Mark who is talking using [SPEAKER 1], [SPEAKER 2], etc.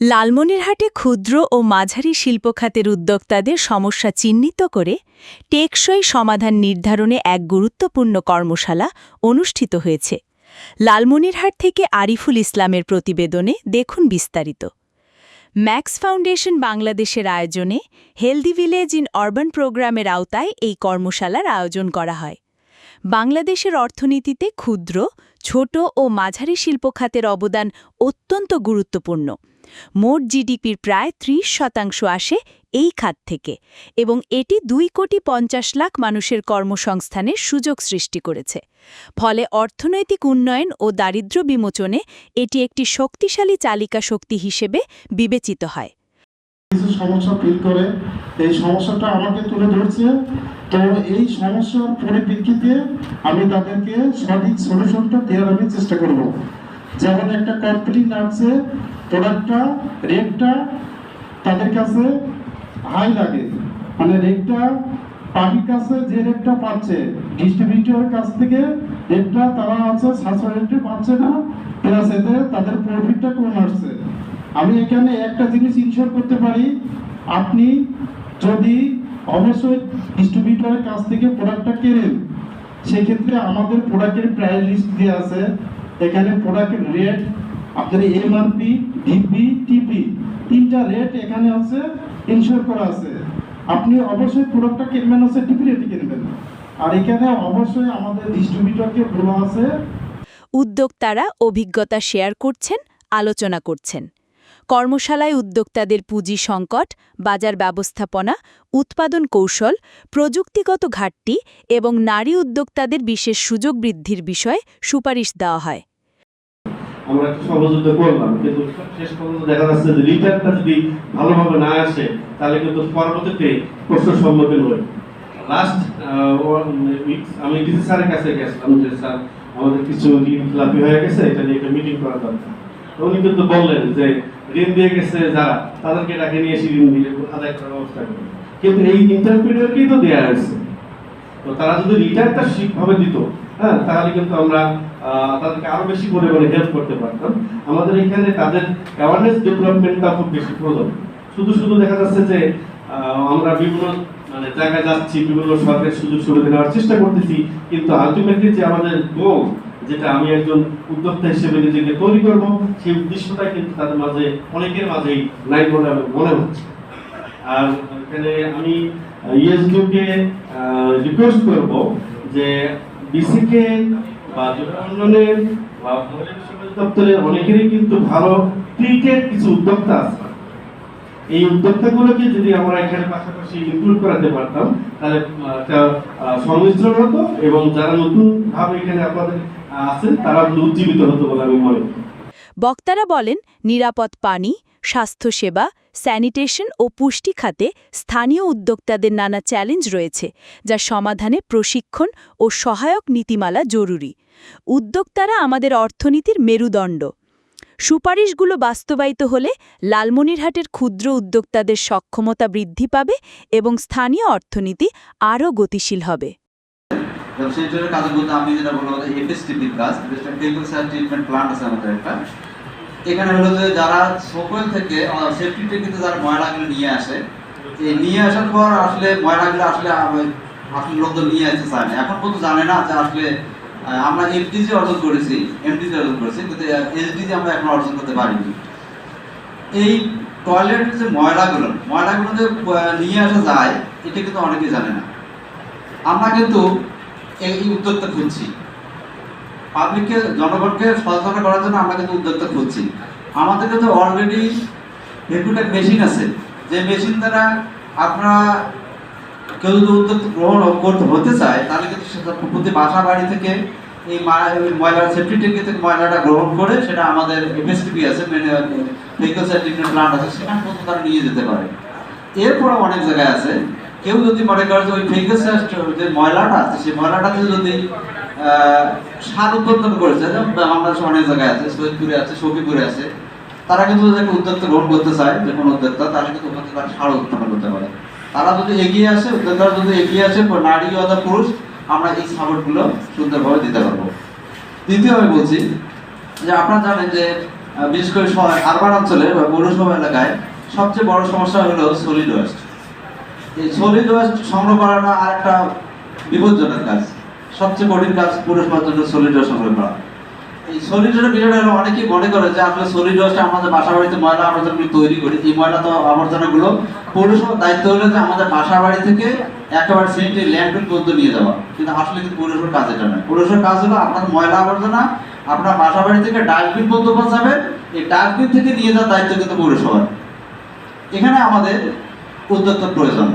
[SPEAKER 1] লালমনিরহাটে ক্ষুদ্র ও মাঝারি শিল্পখাতের উদ্যোক্তাদের সমস্যা চিহ্নিত করে টেকসই সমাধান নির্ধারণে এক গুরুত্বপূর্ণ কর্মশালা অনুষ্ঠিত হয়েছে। লালমনিরহাট থেকে আরিফুল ইসলামের প্রতিবেদনে দেখুন বিস্তারিত। ম্যাক্স ফাউন্ডেশন বাংলাদেশের আয়োজনে হেলদি ভিলেজ ইন অরবান প্রোগ্রামের আওতায় এই কর্মশালার আয়োজন করা হয়। বাংলাদেশের অর্থনীতিতে ক্ষুদ্র, ছোট ও মাঝারি শিল্পখাতের অবদান অত্যন্ত গুরুত্বপূর্ণ। মোট জিডিপির প্রায় ৩০ শতাংশ আসে এই খাত থেকে এবং এটি দুই কোটি পঞ্চাশ লাখ মানুষের কর্মসংস্থানের সুযোগ সৃষ্টি করেছে। ফলে অর্থনৈতিক উন্নয়ন ও দারিদ্র্য বিমোচনে এটি একটি শক্তিশালী চালিকা শক্তি হিসেবে বিবেচিত হয়।
[SPEAKER 2] কিছু সমস্যা ফিল করে, এই সমস্যাটা আমাকে তুলে ধরছে। তো এই সমস্যার পরিপ্রেক্ষিতে আমি তাদেরকে সঠিক সলিউশনটা দেওয়ার আমি চেষ্টা করব। যেমন একটা কমপ্লেন আছে প্রোডাক্টটা রেটটা তাদের কাছে হাই লাগে। মানে রেটটা পার্টির কাছে যে রেটটা পাচ্ছে ডিস্ট্রিবিউটরের কাছ থেকে রেটটা তারা আছে সাশ্রয় রেটে পাচ্ছে না প্লাস এতে তাদের প্রফিটটা কম আসছে। আমি এখানে একটা জিনিস ইনশোর করতে পারি, আপনি যদি অবশ্যই ডিস্ট্রিবিউটরের কাছ থেকে প্রোডাক্টটা কেনেন, সেক্ষেত্রে আমাদের প্রোডাক্টের প্রাইস লিস্ট দেওয়া আছে। এখানে প্রোডাক্টের রেট আপনার এমআরপি ডিপি টিপি তিনটা রেট এখানে আছে ইনশোর করা আছে। আপনি অবশ্যই প্রোডাক্টটা কিনবেন, হচ্ছে ডিপি রেটে কিনবেন। আর এখানে অবশ্যই আমাদের ডিস্ট্রিবিউটরকে বলা আছে।
[SPEAKER 1] উদ্যোক্তারা অভিজ্ঞতা শেয়ার করছেন, আলোচনা করছেন। কর্মশালায় উদ্যোক্তাদের পুঁজি সংকট, বাজার ব্যবস্থাপনা, উৎপাদন কৌশল, প্রযুক্তিগত ঘাটতি এবং নারী উদ্যোক্তাদের বিশেষ সুযোগ বৃদ্ধির বিষয়ে সুপারিশ দেওয়া হয়।
[SPEAKER 3] আমরা একটা সহযোগিতা করলাম, কিন্তু শেষ পর্যন্ত দেখা যাচ্ছে যে রিটার্নটা যদি ভালোভাবে না আসে, তাহলে কিন্তু পরবর্তীতে প্রশ্নের সম্মুখীন হই। লাস্ট আমি ডিসি স্যারের কাছে গেছিলাম যে, স্যার, আমাদের কিছু ঋণ খেলাপি হয়ে গেছে, এটা নিয়ে একটা মিটিং করা দরকার। উনি কিন্তু বললেন যে, ঋণ দিয়ে গেছে যারা, তাদেরকে ডাকে নিয়ে এসে ঋণ দিয়ে আদায় করার ব্যবস্থা করবে। কিন্তু এই ইন্টারপ্রিনিয়রকেই তো দেওয়া হয়েছে। তো তারা যদি রিটার্নটা ঠিকভাবে দিত হ্যাঁ তাহলে কিন্তু আমরা তাদেরকে আরও বেশি পরিমাণে হেল্প করতে পারতাম। আমাদের এখানে তাদের অ্যাওয়ারনেস ডেভেলপমেন্টটা খুব বেশি প্রয়োজন শুধু শুধু দেখা যাচ্ছে যে আমরা বিভিন্ন মানে জায়গায় যাচ্ছি, বিভিন্ন সরকারি সুযোগ সুবিধা নেওয়ার চেষ্টা করতেছি, কিন্তু আলটিমেটলি যে আমাদের গোল যেটা আমি একজন উদ্যোক্তা হিসেবে নিজেকে তৈরি করব, সেই উদ্দেশ্যটা কিন্তু তাদের মাঝে, অনেকের মাঝেই নাই বলে আমার মনে হচ্ছে। আর এখানে আমি ইএসডিওকে রিকোয়েস্ট করব যে ডিসিকে বা উন্নয়নের বা মহিলা বিষয়ক দপ্তরের অনেকেরই কিন্তু ভালো ক্রিকেট কিছু উদ্যোক্তা আছে। এই উদ্যোক্তাগুলোকে যদি আমরা এখানে পাশাপাশি ইনক্লুড করাতে পারতাম, তাহলে সংমিশ্রণ হতো এবং যারা নতুন ভাবে এখানে আপনাদের আছেন তারা উজ্জীবিত হতো বলে আমি মনে করি।
[SPEAKER 1] বক্তারা বলেন, নিরাপদ পানি, স্বাস্থ্যসেবা স্যানিটেশন ও পুষ্টি খাতে স্থানীয় উদ্যোক্তাদের নানা চ্যালেঞ্জ রয়েছে, যা সমাধানে প্রশিক্ষণ ও সহায়ক নীতিমালা জরুরি। উদ্যোক্তারা আমাদের অর্থনীতির মেরুদণ্ড। সুপারিশগুলো বাস্তবায়িত হলে লালমনিরহাটের ক্ষুদ্র উদ্যোক্তাদের সক্ষমতা বৃদ্ধি পাবে এবং স্থানীয় অর্থনীতি আরও গতিশীল হবে।
[SPEAKER 4] মধ্যে আমি যেটা এফএসটিপির কাজ ট্রিটমেন্ট আছে আমাদের একটা। এখানে হলো যে যারা সকল থেকে সেফটি টেকিতে যারা ময়লাগুলো নিয়ে আসে, এই নিয়ে আসার পর আসলে ময়লাগুলো আসলে আসলে লোকজন নিয়ে আসতে চায় না। এখন পর্যন্ত জানে না যে আসলে আমরা এফটিজি অর্জন করেছি এমটিজি অর্জন করেছি, কিন্তু এসডিজি আমরা এখন অর্জন করতে পারিনি। এই টয়লেট যে ময়লাগুলো ময়লাগুলো যে নিয়ে আসা যায়, এটা কিন্তু অনেকেই জানে না। আমরা কিন্তু এই উদ্যোক্তা খুঁজছি। পাবলিককে জনগণকে সচেতন করার জন্য আমরা কিন্তু উদ্যোক্তা খুঁজছি আমাদের কাছে অলরেডি ভেকুটেক মেশিন আছে। যে মেশিন দ্বারা আপনারা কেউ যদি উদ্যোক্তা গ্রহণ করতে, হতে চায়, তাহলে কিন্তু প্রতি বাসা বাড়ি থেকে এই মা- এই ময়লা সেফটি ট্যাঙ্কি থেকে ময়লাটা গ্রহণ করে সেটা আমাদের এফএসটিপি আছে ভেহিকল সার্টিফিকেট প্লান্ট আছে, সেখানে পর্যন্ত তারা নিয়ে যেতে পারে। এরপরে অনেক জায়গায় আছে। কেউ যদি মনে করে যে ওই ভেহিকল যে ময়লাটা আছে, সেই ময়লাটাতে যদি সার উৎপাদন করেছে বাংলাদেশে অনেক জায়গায় আছে, সৈয়দপুরে আছে সখীপুরে আছে, তারা কিন্তু যদি উদ্যোক্তা গ্রহণ করতে চায়, যে কোনো উদ্যোক্তা তারা কিন্তু ওখান থেকে সার উৎপাদন করতে পারে। তারা যদি এগিয়ে আসে উদ্যোক্তারা যদি এগিয়ে আসে নারী অথবা পুরুষ, আমরা এই সাপোর্টগুলো সুন্দরভাবে দিতে পারব। দ্বিতীয় আমি বলছি যে আপনারা জানেন যে বিশেষ করে আরবান অঞ্চলে বা পৌরসভা এলাকায় সবচেয়ে বড় সমস্যা হলো সলিড ওয়েস্ট। এই সংগ্রহ আর একটা বিপজ্জনক কাজ। সবচেয়ে কঠিন কাজ জন্য সংগ্রহ করা। এই বিষয়টা অনেকেই মনে করে যে আসলে আমাদের বাসা বাড়িতে ময়লা তৈরি করি। এই ময়লা তো আবর্জনাগুলো দায়িত্ব হলো যে আমাদের বাসা বাড়ি থেকে একেবারে সেন্টে ল্যান্ডফিল পর্যন্ত নিয়ে যাওয়া। কিন্তু আসলে কিন্তু পৌরসভার কাজ এটা নয়। কাজ হলো আপনার ময়লা আবর্জনা আপনার বাসা বাড়ি থেকে ডাস্টবিন পর্যন্ত এই ডাস্টবিন থেকে নিয়ে যাওয়ার দায়িত্ব কিন্তু পৌরসভার। এখানে আমাদের উদ্যোক্তার প্রয়োজন